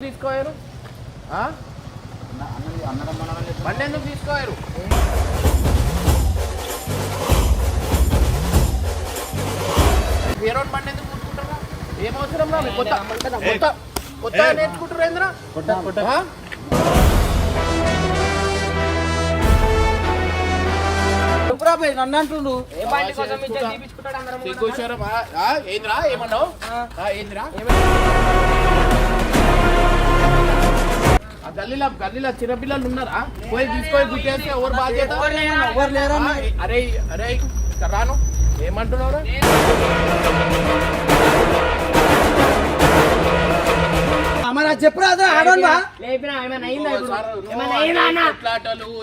తీసుకోయారు? ఆ? బండి ఎందుకు తీసుకోయారు? హీరోన్ బండి ఎందుకు కూర్చుంటారా? ఏం అవసరం రా? కొత్త కొత్త కొత్త నేర్చుకుంటారు ఏంద్రా? నన్ను అంటుండు? ఏంద్రా? ఏమన్నావు? ఆ, ఏంద్రా? ఆ గల్లీలో గల్లీలో చిన్నపిల్లలు ఉన్నారా? పోయి తీసుకొని గుర్తేస్తే ఎవరు బాధ్యత? అరే అరే రాను.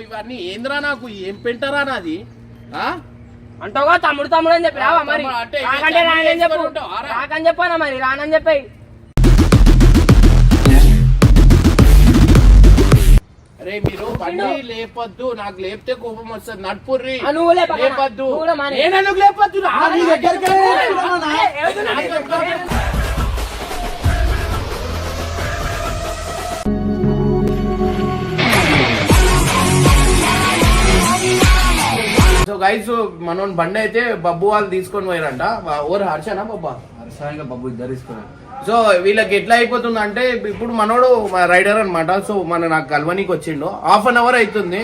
ఇవన్నీ ఏంద్రా నాకు? ఏం పెంటరా నాది? ఆ? అంటావా తమ్ముడు తమ్ముడు అని చెప్పి రావా మరి? రాకని చెప్పానా మరి రానని చెప్పాయి. అరే మీరు బండి లేపొద్దు. నాకు లేపితే కోపం వస్తుంది. నడుపుర్రి? లేపొద్దు. నేను లేపొద్దు? రా. సో గైస్ మనం బండి అయితే బబ్బు వాళ్ళు తీసుకొని పోయారంట. ఓర్ హర్షనా బబ్బా? హర్షానిగా బాబు ఇద్దరు తీసుకున్నారు. సో వీళ్ళకి ఎట్లా అయిపోతుంది అంటే ఇప్పుడు మనోడు రైడర్ అన్నమాట. సో మన నాకు కలవనీకి వచ్చిండు. హాఫ్ అన్ అవర్ అవుతుంది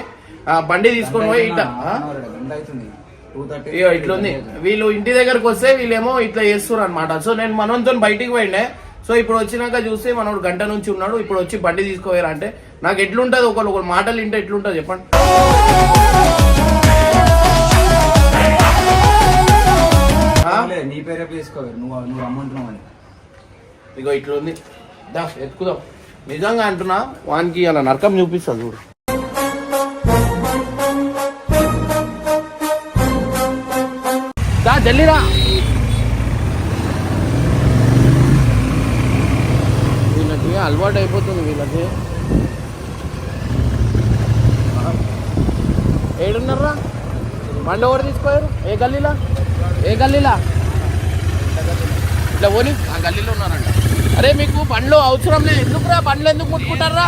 బండి తీసుకొని పోయి ఇట్లా ఇట్లుంది. వీళ్ళు ఇంటి దగ్గరకు వస్తే వీళ్ళేమో ఇట్లా చేస్తున్నారు అనమాట సో నేను మనోతో బయటికి పోయిండే. సో ఇప్పుడు వచ్చినాక చూస్తే మనోడు గంట నుంచి ఉన్నాడు. ఇప్పుడు వచ్చి బండి తీసుకోయారు అంటే నాకు ఎట్లుంటది ఒకళ్ళు ఒకళ్ళు మాటలు వింటే ఎట్లుంటది చెప్పండి? నీ పేరే తీసుకోవాలి నువ్వు నువ్వు రమ్మంటున్నావు అని. ఇగో ఉంది. దా ఎత్తుకుదాం నిజంగా అంటున్నా వానికి అలా నరకం చూపిస్తా చూడు. దా జల్లిరా వీళ్ళకి అలవాటు అయిపోతుంది వీళ్ళకి. ఏడున్నారా? బండి ఎవరు తీసుకోయారు? ఏ గల్లీలా? ఏ గల్లీలా? ఇట్లా పోని. ఆ గల్లీలో ఉన్నారంట. అరే మీకు బండ్లు అవసరం లేదు. ఎందుకురా బండ్లు ఎందుకు ముట్టుకుంటారా?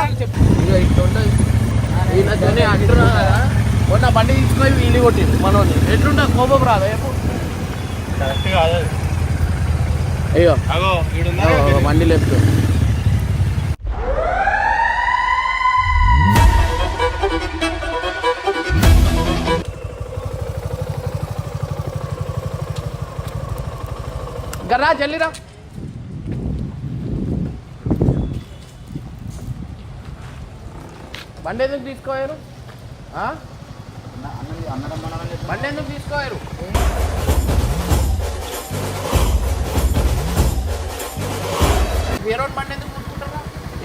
అంటున్నా కదా. మొన్న బండి తీసుకొని వీళ్ళు కొట్టింది మనోని ఎట్లుంటుంది కోపం రాదు? రేపు అయ్యో అగో, బండి లేపుతూ గర్రా జల్లిరా. బండి ఎందుకు తీసుకోయారు? బండి ఎందుకు తీసుకోయారు? హీరోన్ బండి ఎందుకు కూర్చుంటారా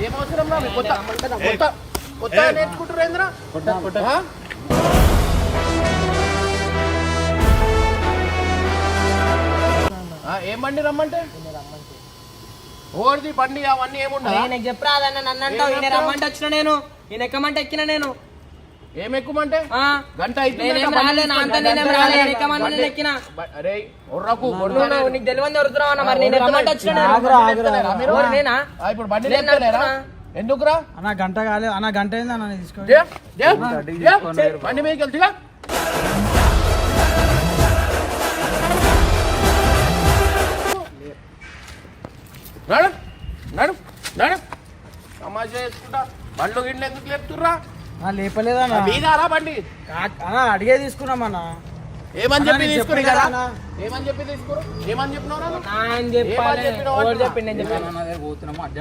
ఏం అవసరం రా? కొత్త కొత్త కొత్త నేర్చుకుంటారు ఏంద్రా? ఏం బండి రమ్మంటే? ఓడిది బండి అవన్నీ ఏముండదా ఈయనకి చెప్పరా అదన్న నన్ను అంటావు రమ్మంటే వచ్చిన నేను. ఈయన ఎక్కమంటే ఎక్కిన నేను. ఏం ఎక్కుమంటే? ఆ, గంట అయితే నేనేం నేనేం నేను అరే ఒర్రకు నీకు తెలియదు అన్న మరి నేను వచ్చిన నేను. నేనా ఇప్పుడు బండి నేను. ఎందుకురా? అన్న గంట కాలే అన్న గంట అయింది అన్న తీసుకో. దే, దే, దే, బండి మీదకి వెళ్తుగా. నడు నడు నడు. తమాషా చేసుకుంటా. బండ్లు గిన్నె ఎందుకు లేపుతుర్రా? లేపలేదన్న. మీదారా బండి? అడిగే తీసుకున్నామన్న. ఏమని చెప్పి తీసుకుని నేను కదా? ఏమని చెప్పి తీసుకురు? ఏమని చెప్పినావు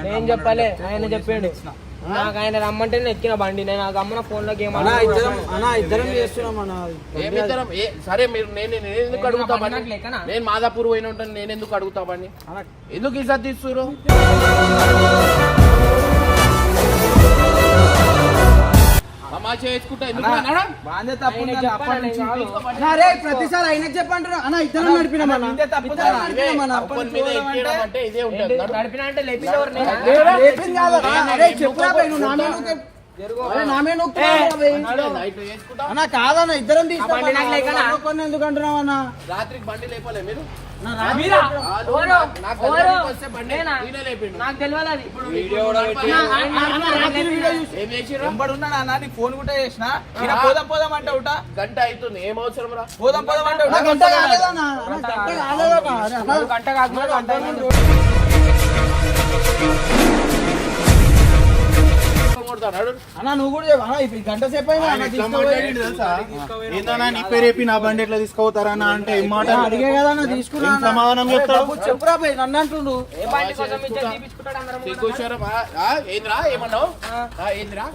నేను చెప్పలే. ఆయన చెప్పిండు. నాకు ఆయన రమ్మంటే నేను ఎక్కిన బండి. నేను నాకు అమ్మన ఫోన్లో గేమ్ అన్న ఇద్దరం అన్న ఇద్దరం చేస్తున్నాం అన్న ఏమిద్దరం ఏ సరే మీరు నేను ఎందుకు నేను అడుగుతా బండి? నేను మాదాపూర్ పోయిన ఉంటాను నేను ఎందుకు అడుగుతా బండి? ఎందుకు ఇజ్జత్ తీస్తురు నడు, నైట్ వేసుకుంటా. అన్న కాదన్న ఇద్దరం బండి నాకు లేకనా? తీసుకున్నా ఎందుకు అంటున్నావు అన్న? రాత్రికి బండి లేపలే మీరు? నాకు- తెలియదు ఫోన్ కూడా చేసిన? పోదాం పోదాం అంటే ఒకట గంట అవుతుంది. ఏం అవసరం రా? పోదాం పోదాం అంటే గంట కాకుండా గంట కొడతాడు. అన్న నువ్వు కూడా చెప్పు. అన్న ఇప్పుడు గంట సేపు నీ పేరు చెప్పి నా బండి ఎట్లా తీసుకోతారా అన్న అంటే ఏం మాట అడిగే కదా అన్న తీసుకున్నా. సమాధానం చెప్తావు? చెప్పురా పోయి నన్ను అంటుండు ఏందిరా ఏమన్నావు ఏందిరా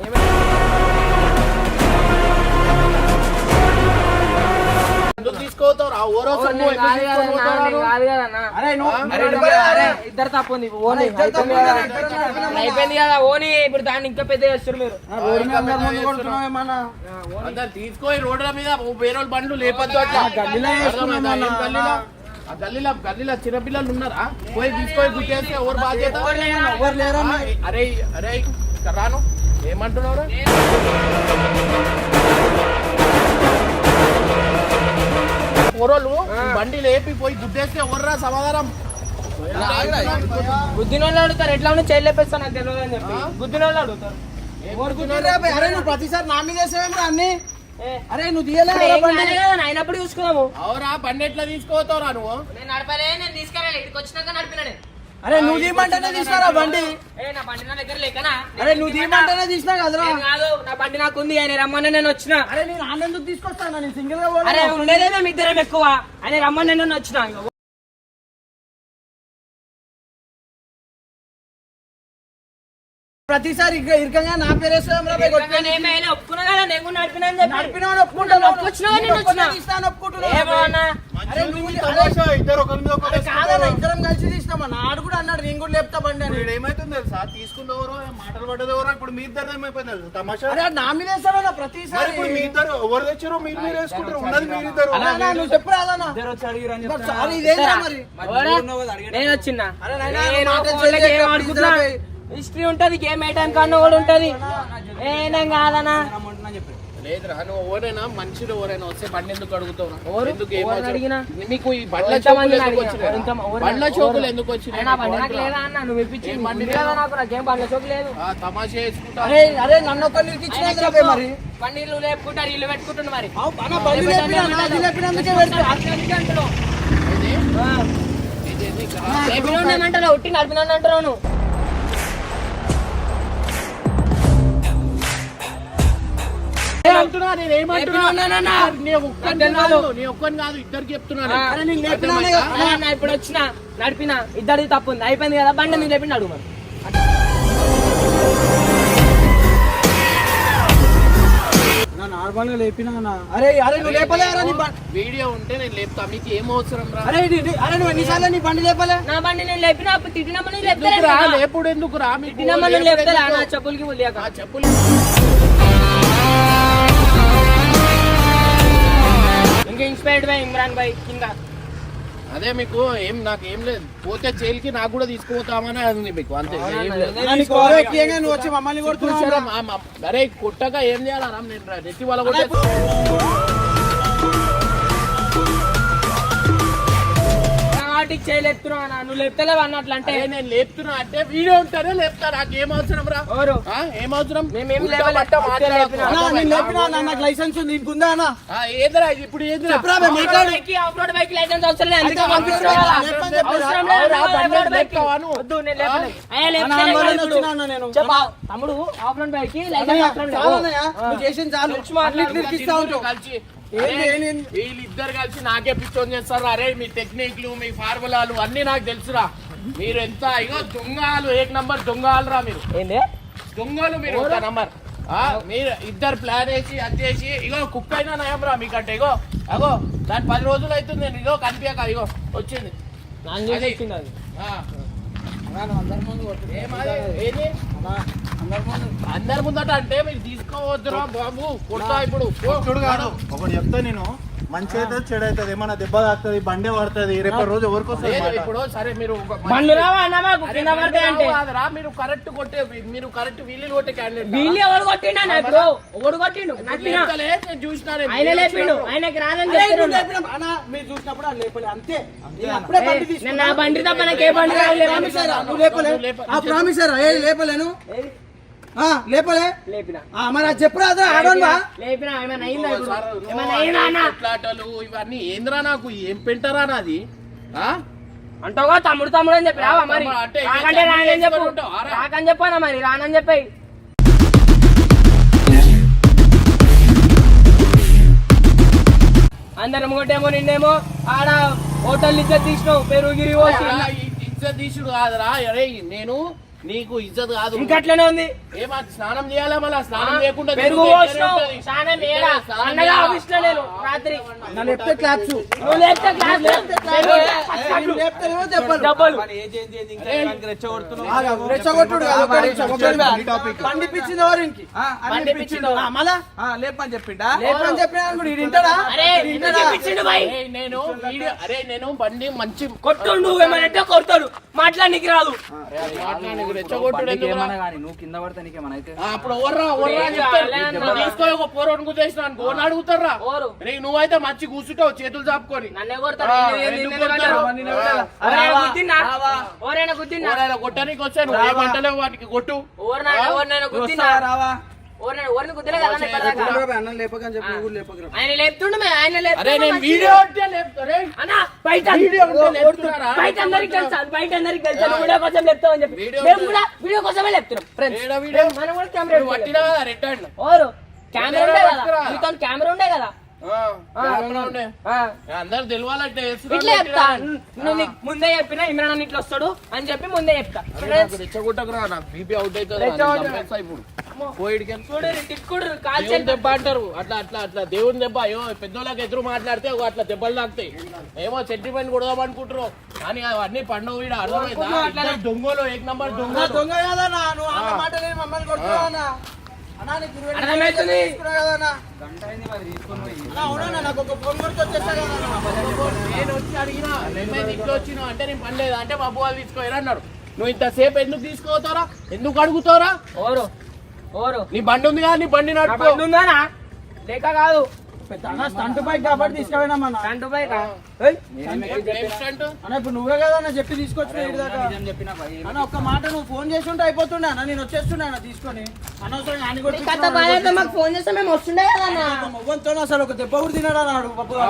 ఇద్దరు తప్పు అయిపోయింది కదా. ఓని ఇప్పుడు దాన్ని ఇంకా పెద్ద చేస్తారు మీరు. తీసుకొని రోడ్ల మీద వేరే బండ్లు లేపద్దు అట్లా. ఆ, గల్లీలో గల్లీలో? చిన్నపిల్లలు ఉన్నారా? పోయి తీసుకొని గుట్టేస్తే ఎవరు బాధ్యత? అరే అరే ఇక్కడ రాను ఏమంటున్నావు పొరలు బండి లేపి పోయి గుద్దేస్తే ఎవర్రా సమాధానం? గుద్దిన వాళ్ళు అడుగుతారు ఎట్లా ఉన్నా చేయలు లేపేస్తాను నాకు తెలియదు అని చెప్పి. గుద్దిన వాళ్ళు అడుగుతారు? అరే నువ్వు ప్రతిసారి నా మీద వేసేవేమ్రా అన్ని? అరే నువ్వు తీయలే ఇప్పుడు ఏం కాలే కదా, నా అయినప్పుడు చూసుకుందాము. అవురా బండి ఎట్లా తీసుకోతావురా నువ్వు? నేను నడపలే నేను తీసుకురాలే ఇక్కడికి వచ్చినాక నడిపినా నేను. అరే నువ్వు తీయమంటేనే తీసినారా బండి? అరే నువ్వు తీయమంటేనే తీసినా కదరా? కాదు నా బండి నాకు ఉంది ఆయన రమ్మని నేను వచ్చిన. అరే నేను ఆన్ ఎందుకు తీసుకొస్తాను? నేను సింగిల్గా అరే. ఉండేదే మేము ఇద్దరం ఎక్కువ. ఆయన రమ్మని నేను వచ్చిన. అరే నువ్వు అరే తమాషా, ఇద్దరు కలిసి తీస్తామా నాడు కూడా అన్నాడు నేను కూడా లేపుతా బండి అని. ఇప్పుడు ఏమైతుంది తెలుసా? తీసుకుంది ఎవరో మాటలు ఇప్పుడు మీ ఇద్దరు ఏమైపోయింది తెలుసా? తమాషా? అరే నా మీద వేస్తావా మరి ప్రతిసారి ఇప్పుడు మీ ఇద్దరు ఎవరు తెచ్చారో మీరు మీరు వేసుకుంటారు. ఉన్నది మీరు ఇద్దరు అరే అన్న, నువ్వు చెప్పు రాదన్న. మరి సారీ ఇదేంటా మరి? ఎవరా? నేను వచ్చిన. హిస్టరీ ఉంటది గేమ్ వేయడానికి కన్నా కూడా ఉంటది. ఏనేం కాదనా లేదురా నువ్వు ఎవరైనా ఎవరైనా వస్తే బండి ఎందుకు అడుగుతావు? ఎందుకు ఏం? అడిగినా? మీకు ఈ బండ్ల చోకులు? వచ్చినాయి? బండ్ల? చోకులు వచ్చినాయి? ఏం తమాషా వేసుకుంటా అరే నన్ను. మరి? ఇల్లు లేపుకుంటారు ఇల్లు పెట్టుకుంటున్నారు మరి. లేపినందుకే అంటున్నావు. ఇప్పుడు వచ్చిన నడిపిన ఇద్దరిది తప్పు ఉంది. అయిపోయింది కదా బండి మీరు లేపి అడుగు మరి నా నార్మల్గా లేపినా. అరే అరే నువ్వు లేపలే అరే నీ బండి. వీడియో ఉంటే నేను లేపుతా మీకు ఏం అవసరం రా? అరే అరే నువ్వు ఎన్నిసార్లు నీ బండి లేపలే? నా బండి నేను లేపిన అప్పుడు తిట్టినమ్మని ఎందుకు రా లేపుడు ఎందుకు రా తిట్టినమ్మని ఎందుకు? నా చెప్పులకి ఆ చెప్పులు ఇంకా ఇన్స్పైర్డ్ బై ఇమ్రాన్ భాయ్ కింద. అదే మీకు ఏం నాకు ఏం లేదు. పోతే జైలుకి నాకు కూడా తీసుకుపోతామని అది మీకు అంతే. వచ్చి మమ్మల్ని మా- అరే కొట్టగా ఏం చేయాలరా నేను రా- నెత్తి వాళ్ళ కొట్టే వాటికి చేయలేపుతున్నావు అన్న నువ్వు లేపుతలేవు అన్నట్లు అంటే? నేను లేపుతున్నా అంటే వీడియో ఉంటేనే లేపుతా నాకు ఏం అవసరం రా? ఎవరు? ఏం అవసరం? మేమేం. లేపినా. లైసెన్స్ ఉంది నీకు ఉందా అన్న? ఆ, ఏదిరా ఇది? ఇప్పుడు ఆఫ్ రోడ్ బైక్ లైసెన్స్ అవసరం లేదు. అవసరం తమ్ముడు ఆఫ్ రోడ్ బైక్ లైసెన్స్ అన్నయ్య, అవసరం లేదు. చాలు. కలిసి? వీళ్ళిద్దరు కలిసి నాకే పిచ్చోన్ చేస్తారు? అరే మీ టెక్నిక్లు మీ ఫార్ములాలు అన్ని నాకు తెలుసురా. మీరు ఎంత ఇగో దొంగలు ఏక్ నంబర్ దొంగలు రా మీరు దొంగలు మీరు ఒక నంబర్ ఆ, మీరు ఇద్దరు ప్లాన్ వేసి అది చేసి ఇగో కుక్ అయినా నయం రా మీకంటే ఇగో. అగో దాని పది రోజులు అవుతుంది నేను ఇగో కనిపించక ఇగో. వచ్చింది. అందరి ముందట అంటే మీరు తీసుకోవద్దురా బాబు. కొడతా ఇప్పుడు. ఒకటి చెప్తా నేను. మంచి అయితే చెడు అవుతుంది ఏమన్నా దెబ్బ తాకుతుంది బండే పడుతుంది రేపు రోజు ఎవరికి వస్తుంది లేదు? ఇప్పుడు సరే మీరు ఒక బండ్లు రావా అన్న మాకు? అరే కింద పడితే బండి అంటే. రావు కాదురా, మీరు కరెక్ట్ కొట్టే మీరు కరెక్ట్ వీళ్ళు కొట్టే క్యాండిడేట్ వీళ్ళు ఎవరు కొట్టిండు అన్న ఇప్పుడు? ఎవడు కొట్టిండు? నచ్చినా నేను చూసినా నేను ఆయన లేపిండు ఆయనకి రాదని అరే, నువ్వు చెప్తున్నాడు లేపినాం. అన్న, మీరు చూసినప్పుడు అది లేపలే అంతే. నేను అప్పుడే బండి తీసుకున్నా. నేను నా బండి తప్ప నాకు ఏ బండి రాలేదు ప్రామిసారా? నువ్వు లేపలే. ఆ ప్రామిసారా ఏ లేపలేను లేపలే. లేపిన. ఆ, మరి అది చెప్పురాదా ఆడోన్వా కొట్లాటలు ఇవన్నీ ఏంద్రా నాకు? ఏం పెంటరా నాది? ఆ? అంటావా తమ్ముడు తమ్ముడు అని చెప్పి రావా మరి? రాకంటే రానని చెప్పు. రాకని చెప్పానా మరి? రానని చెప్పాయి అందరం కొట్టేమో నిన్నేమో ఆడ హోటల్ నుంచి తీసినావు పెరుగుగిరి ఇజ్జత్ తీసుడు కాదురా. అరే నేను నీకు ఇజ్జత్ కాదు. ఇంకట్లనే ఉంది. ఏమా స్నానం చేయాలా మళ్ళా? స్నానం చేయకుండా పెరుగు? స్నానం ఏడా స్నానం అన్నగా చేయాలా? ఆఫీస్లో నేను రాత్రి. నా లేపితే క్లాప్స్. నువ్వు లేపితే క్లాస్ లేపితేనేమో దెబ్బలు డబ్బులు. ఆగా, రెచ్చగొట్టుడు కాదు, ఒక్క నిమిషం, ఒక్క నిమిషం. బండి పిచ్చింది ఎవరు ఇంకి? బండి పిచ్చిండు. ఆ, మళ్ళా? లేపని చెప్పిండా? లేపని చెప్పినా? అరే నేను వీడియో అరే నేను బండి మంచి కొట్టుండు ఏమనంటే కొడతాడు. మాట్లాడనికి రాదు. మాట్లాడి రెచ్చగొట్టుడు? ఏమన్నా కానీ నువ్వు కింద పడితే నీకేమన్నా అయితే? ఆ, అప్పుడు ఓర్రా ఓర్రా అని చెప్తారు లే అన్న. ఇప్పుడు తీసుకొని ఒక పోరోని కుదేసిన గోన్ అడుగుతారా? ఓరు. నీకు నువ్వైతే మంచి కూర్చుంటావు చేతులు చాపుకొని. కొట్టడానికి వచ్చా నువ్వు ఏమంటలేవు వాటికి? కొట్టు? రావా? ఆయన లేపుతుండు ఆయన బయట? బయట అందరికి తెలుసు బయట అందరికి తెలుసు వీడియో కోసం చెప్తావని చెప్పి. వీడియో మేము ఉంటే- కూడా వీడియో కోసమే చెప్తున్నాం ఫ్రెండ్స్ ఏడా వీడియో? మనం కూడా కెమెరా ఉండే కదా. కెమెరా ఉండే. అందరు తెలియాలంటే ఇట్లా చెప్తా? నువ్వు నీకు ముందే చెప్పినా ఇమ్రాన్ ఇట్లా వస్తాడు అని చెప్పి ముందే చెప్తా. రెచ్చగొట్టకురా నాకు బీపీ అవుట్ అవుతుంది ఇప్పుడు దెబ్బ అంటారు. అట్లా అట్లా అట్లా. దేవుని దెబ్బ. అయ్యో పెద్దోళ్ళకి ఎదురు మాట్లాడితే అట్లా దెబ్బలు తాకుతాయి. ఏమో సెంటిమెంట్ కొడదాం అనుకుంటారు కానీ అవన్నీ పండుగ వీడ అర్థమైందా? దొంగలు ఏక్ నంబర్ నా దొంగలు. దొంగ కాదన్నా. నువ్వు మాట లేని మమ్మల్ని అర్థమవుతుంది. నేను వచ్చి అడిగినా ఇట్లా వచ్చినా? అంటే నేను అంటే బాబు వాళ్ళు తీసుకోరు అన్నాడు నువ్వు ఇంతసేపు ఎందుకు తీసుకోతారా ఎందుకు అడుగుతారా ఓరు ఓరు. నీ బండి ఉంది కదా నీ బండి నా నడుపు ఉందానా లేక కాదు. ఇప్పుడు నువ్వే కదా అన్న చెప్పి తీసుకొచ్చిన ఒక్క మాట నువ్వు ఫోన్ చేసి ఉంటే అయిపోతుండే అన్న. నేను వచ్చేస్తుండే అన్న తీసుకొని. మాకు ఫోన్ చేస్తే మేము వస్తుండే కదా మొవ్వంతో అసలు ఒక దెబ్బ కూడా తినాడు అన్నాడు పప్పు ఆ,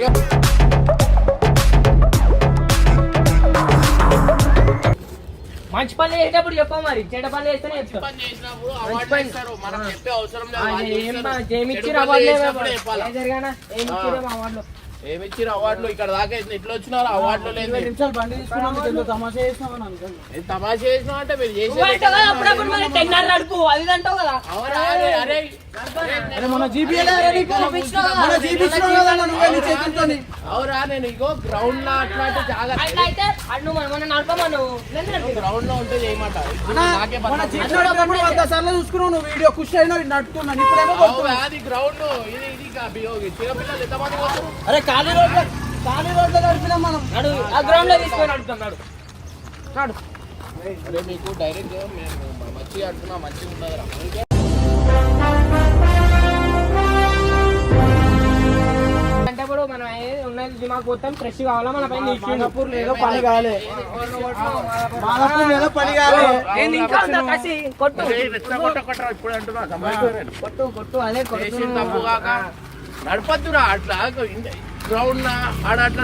గారు. మంచి పని చేసేటప్పుడు చెప్పు మరి. చెడ్డ పని చేస్తేనే చెప్తాం పని చేసినప్పుడు అవార్డు ఇస్తారు మనం చెప్పే ఏమిచ్చిరా అవార్డులు? ఇక్కడ దాకా ఎట్లా వచ్చినారు? అవార్డులు లేదు నిమిషాలు బండి తీసుకున్నాం తమాషా చేసినామని అనుకోండి ఏం తమాషా చేసినా అంటే మీరు చేసేది మన అవురా నేను ఇగో గ్రౌండ్లో అట్లాంటి జాగ్రత్త. గ్రౌండ్లో ఉంటే చేయమాట చూసుకున్నావు నువ్వు వీడియో ఖుషి అయినా నడుతున్నాను ఇప్పుడేమో. అది గ్రౌండ్ ఇది అరే ఖాళీ రోడ్లో ఖాళీ రోడ్లో నడిపినాం మనం. నడు ఆ గ్రౌండ్లో తీసుకొని నడుపుతాం నడు నడు. అరే మీకు డైరెక్ట్ మంచిగా అంటున్నా మంచిగా ఉండదురా అంటే ఇప్పుడు మనం ఏది ఉన్నది దిమాగ్ మొత్తం ఫ్రెష్ కావాలా? మన పైన తీసుకుండు మాదాపూర్ ఏదో పని కాలే. మాదాపూర్ ఏదో పని కాలే. ఏంది ఇంకా ఉందా కసి కొట్టు. కొట్టు కొట్టు అదే చేసిన తప్పు కాక. నడపద్దురా అట్లా గ్రౌండ్ ఆడ అట్లా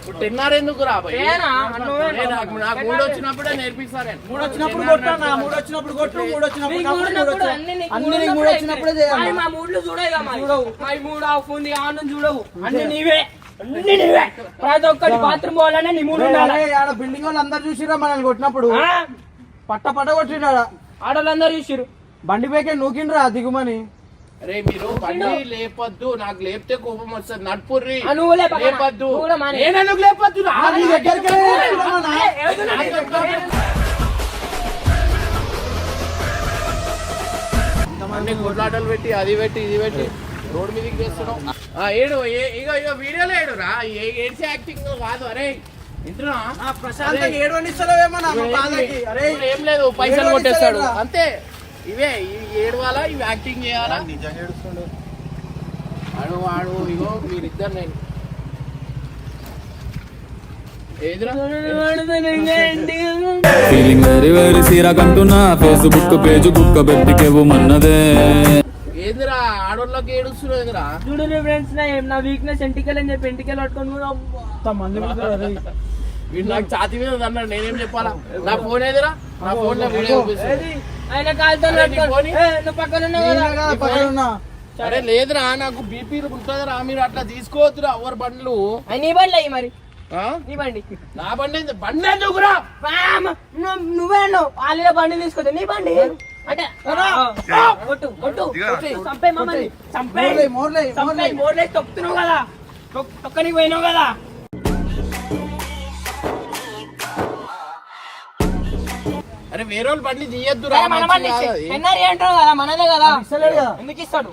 ఇప్పుడు టెన్నర్ ఎందుకు రా భయ్? ఏనా? నువ్వే ఏ నాకు మూడు వచ్చినప్పుడే మూడు వచ్చినప్పుడు కొట్టు నా మూడు వచ్చినప్పుడు కొట్టు మూడు వచ్చినప్పుడు మూడు అన్ని నీకు వచ్చినప్పుడే. చేయాలి. మా మూడ్లు చూడవు. మా మూడు ఆఫ్ ఉంది చూడవు. అన్ని నీవే. అన్ని నీవే. ప్రతి ఒక్కటి బాత్రూమ్ పోవాలనే నీ మూడు ఆడ బిల్డింగ్ వాళ్ళు అందరు చూసిరా మనల్ని కొట్టినప్పుడు? పట్ట పట్ట కొట్టినాడ ఆడోళ్ళందరూ చూసిరు బండి పైకి నూకిండ్రా దిగుమని? అరే మీరు బండి లేపొద్దు నాకు లేపితే కోపం వస్తుంది. నడుపుర్రి. లేపొద్దు. నేను లేపొద్దు? అన్ని కొట్లాటలు పెట్టి అది పెట్టి ఇది పెట్టి రోడ్ మీదకి చేస్తున్నావు. ఆ, ఏడు ఇగో ఇగో వీడియోలో ఏడు రా ఏ- ఏడ్చే యాక్టింగ్ కాదు. అరే ఇంటున్నా ప్రశాంతంగా ఏడవనిస్తలేవేమో నా మా బాధకి. అరే ఏం లేదు పైసలు ఏడు కొట్టేస్తాడు. అంతే. ఇవే ఇవి ఏడవాలా? ఇవి యాక్టింగ్ చేయాలా? నిజంగా ఏడుస్తుండే. ఆడు వాడు ఇగో మీరిద్దరు నేను. ఏదిరా? ఫీలింగ్ వెరీ వెరీ సీరాకంటున్నా ఫేస్బుక్ పేజ్ కుక్క పెట్టికేవు మన్నదే ఏదిరా? ఆడోళ్ళకి ఏడుస్తున్నావు ఏదిరా? చూడు ఫ్రెండ్స్ నా నా వీక్నెస్ ఎంటికల్ అని చెప్పి ఎంటికల్ పట్టుకొని కూడా అబ్బా. మంది వీడు నాకు ఛాతి మీద ఉంది అన్నాడు నేనేం చెప్పాలా? నా ఫోన్ ఏదిరా? నా ఫోన్లో వీడియో చూపిస్తుంది. ఏది? ఆయన కాలుతో అరే, నువ్వు పక్కన ఉన్నావు లేదురా నాకు బీపీలు ఉంటుందిరా మీరు అట్లా తీసుకోవద్దురా ఎవరు బండ్లు? నీ బండి అయ్యి మరి. ఆ? నీ బండి. నా బండి? బండి ఎందుకురా! నువ్వు- అన్నావు. వాళ్ళ బండి తీసుకొద్దు. నీ బండి. అంటే. చంపే మమ్మల్ని చంపే మోర్లే. మోర్లే తొక్కుతున్నావు కదా. తొక్- తొక్కనికి పోయినావు కదా. అరే వేరే వాళ్ళ బండి అది. ఎన్ఆర్ఏ అంటావు కదా మనదే కదా. ఎందుకు ఇస్తాడు?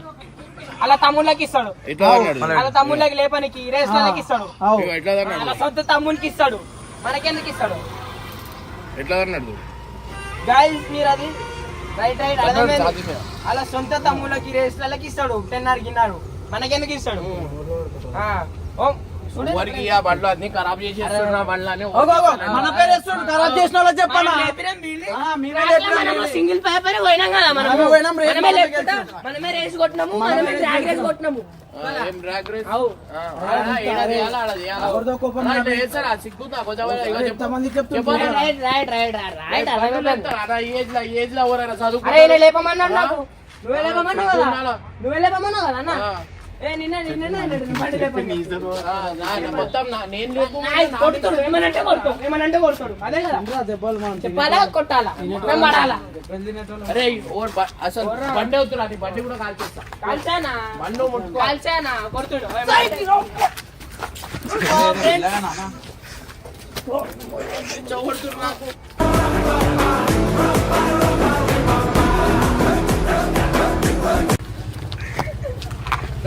అలా తమ్ముళ్ళకి ఇస్తాడు. అలా తమ్ముళ్ళకి లేపనికి రేస్లకి ఇస్తాడు. అలా సొంత తమ్మునికి ఇస్తాడు. మనకెందుకు ఇస్తాడు? ఎట్లా అన్నాడు గైస్ మీరు అది రైట్ రైట్. అలా సొంత తమ్ముళ్ళకి రేస్లకి ఇస్తాడు టెన్నర్ గిన్నారు మనకెందుకు ఇస్తాడు? ఆ, ఓ. ఎవరికి ఆ బండ్లు అన్ని ఖరాబ్ చేసేస్తున్నారు నా బండ్లు అని మన పేరు వేస్తాడు ఖరాబ్ చేసిన వాళ్ళకి చెప్పాలా. ఆ. సింగిల్ పేపర్ పోయినాం కదా మనం పోయినాం, రేస్ మనమే గెలిచాం. మనమే రేస్ కొట్టినాము మనమే డ్రాగ్ రేస్ కొట్టినాము. ఆ. ఆ, నాకు నువ్వే లేపమన్నావు? నువ్వే లేపమన్నావు కదా అన్న? ఆ. ఏ నిన్న నిన్న బండి లేపమని ఆ, నా- నా మొత్తం నా- నేను లేపు కొడుతాడు. ఏమనంటే కొడతాడు. ఏమనంటే కొడతాడు. అదే కదా. రా దెబ్బలు మనం చెప్పాలా కొట్టాలా? మేము పడాలా? అరే ఓ బ- అసలు బండి అవుతున్నా నీ బండి కూడా కాల్చేస్తా. కాల్చానా? బండ్లు ముట్టుకో. కాల్చానా? కొడుతుడు. చెవుడుతున్నా నాకు.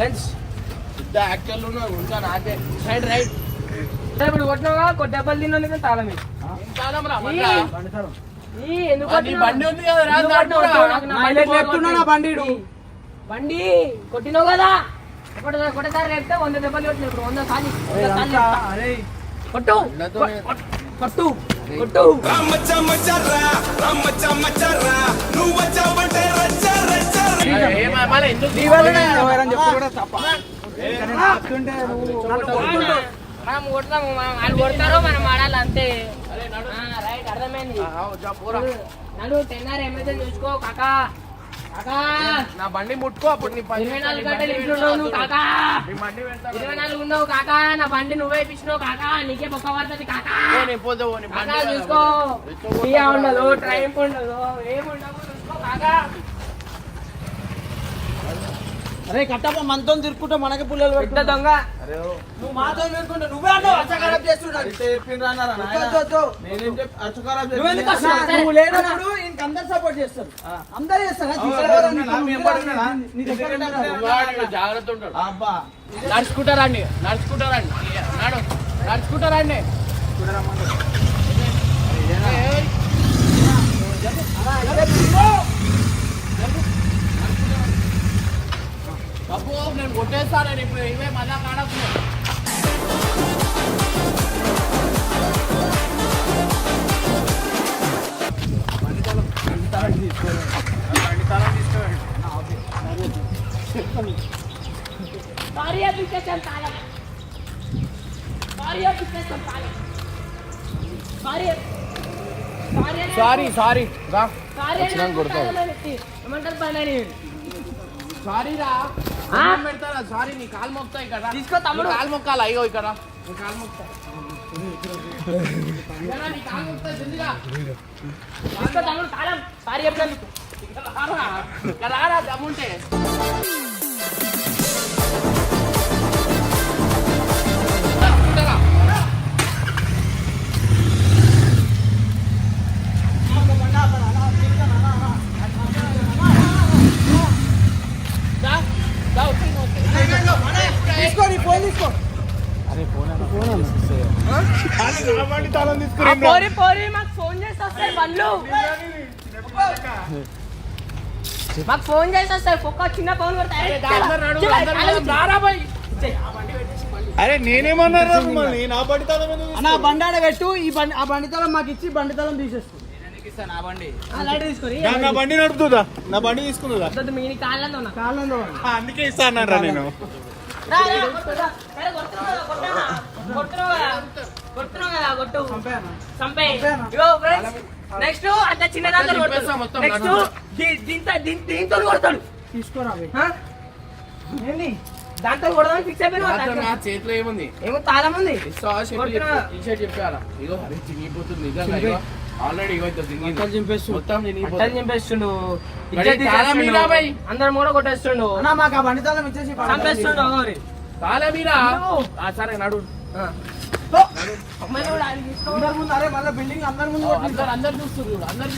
ఫ్రెండ్స్ పెద్ద యాక్టర్లు ఉన్నారు ఇంకా నాకే రైట్ రైట్ ఇప్పుడు కొట్టినావా కొద్ది దెబ్బలు తిన్నందుకు తాళం. కాలం రా? బండి ఉంది కదా రా ఎందుకు దాంట్లో కొట్టినావు? కదా? ఒకటి ఒకటిసారి లేపితే వంద దెబ్బలు ఇప్పుడు వంద. అరే కొట్టు. కొట్టు కొట్టు. నీ వల్లనే ఎవరైనా చెప్పు కూడా తప్ప. ఆపుతుంటే నువ్వు. మనం కొడతాము మనం వాళ్ళు కొడతారో మనం ఆడాలి అంతే. అరే నడు. ఆ, రైట్ అర్థమైంది. ఆ, ఆ, జా, పోరా. నడు టెన్నర్ ఏమైతే చూసుకో కాకా. కాకా. నా బండి ముట్టుకో అప్పుడు నీ ఇరవై నాలుగు గంటలు ఇంట్లో ఉన్నావు నువ్వు. కాకా. నీ బండి పెడతా. ఇరవై నాలుగు ఉన్నావు కాకా. నా బండి నువ్వే ఇప్పించినావు కాకా. నీకే బొక్క పడుతుంది కాకా. చూసుకో. ఉండదు ట్రైన్ ఉండదు. ఏముండదు చూసుకో కాకా. అరే కట్టప్ప మనతో తిరుక్కుంటే మనకి పుల్లలు పెద్ద పెట్టుకుంటా దొంగ. నువ్వు మాతో తిరుక్కుంటే నువ్వే అన్నావు అచ్చ ఖరాబ్ చేస్తున్నాడు నువ్వు లేనప్పుడు ఇంక అందరు సపోర్ట్ చేస్తారు. అందరు చేస్తారా? జాగ్రత్త ఉంటాడు అబ్బా. నడుచుకుంటారండి నడుచుకుంటారండి నాడు నడుచుకుంటారండి ఏయ్. బాబు నేను కొట్టేస్తాను ఇప్పుడు ఇవే మళ్ళా కాడకు భార్య పిచ్చేసాను తాళం భార్య పిచ్చేసాను తాళం భార్య భార్య సారీ సారీ రా. భార్య వచ్చినాక కొడతావు. ఏమంటారు? పని సారీ రా. ఆ? దండం పెడతారా? సారీ నీ కాలు మొక్తాయి కదా. తీసుకో తమ్ముడు. కాలు మొక్కాలి? అయ్యో ఇక్కడ. నీ కాలు మొక్తా ఇక్కడ కాలు మొక్తా తమ్ముడు తాళం. భార్య చెప్పినందుకు. ఇంకా రారా? ఇంకా రారా దమ్ముంటే? పోరి పోరి మాకు ఫోన్ చేసి వస్తాయి బండ్లు మాకు ఫోన్ చేసి వస్తాయి. ఒక్క చిన్న ఫోన్. అరే నేనేమన్నారా నా బండి అన్న బండాడ పెట్టు. ఈ బండి ఆ బండి తలం మాకు ఇచ్చి బండి? తలం నా బండి నా- నా నడుపుతుందా? నా బండి తీసుకుందా అందుకే ఇస్తా అన్నారా నేను. Next అంత చిన్న దాంతో. దీ- దీంతో దీం- దీంతో కొడతాడు. తీసుకోరా దాంతో కొడదామని ఫిక్స్ అయిపోయినా నా చేతిలో ఏముంది? ఏమో తాళం ఉంది. చెప్పారా ఇగో అది చినిగిపోతుంది నిజంగా ఆల్రెడీ మొత్తం చంపేస్తుండు. అందరం కూడా కొట్టేస్తుండు. అన్న మాకు ఆ బండి ఇచ్చేసి చంపేస్తుండు సరే నడు. అందరు ముందు అందరు చూస్తున్నారు అందరు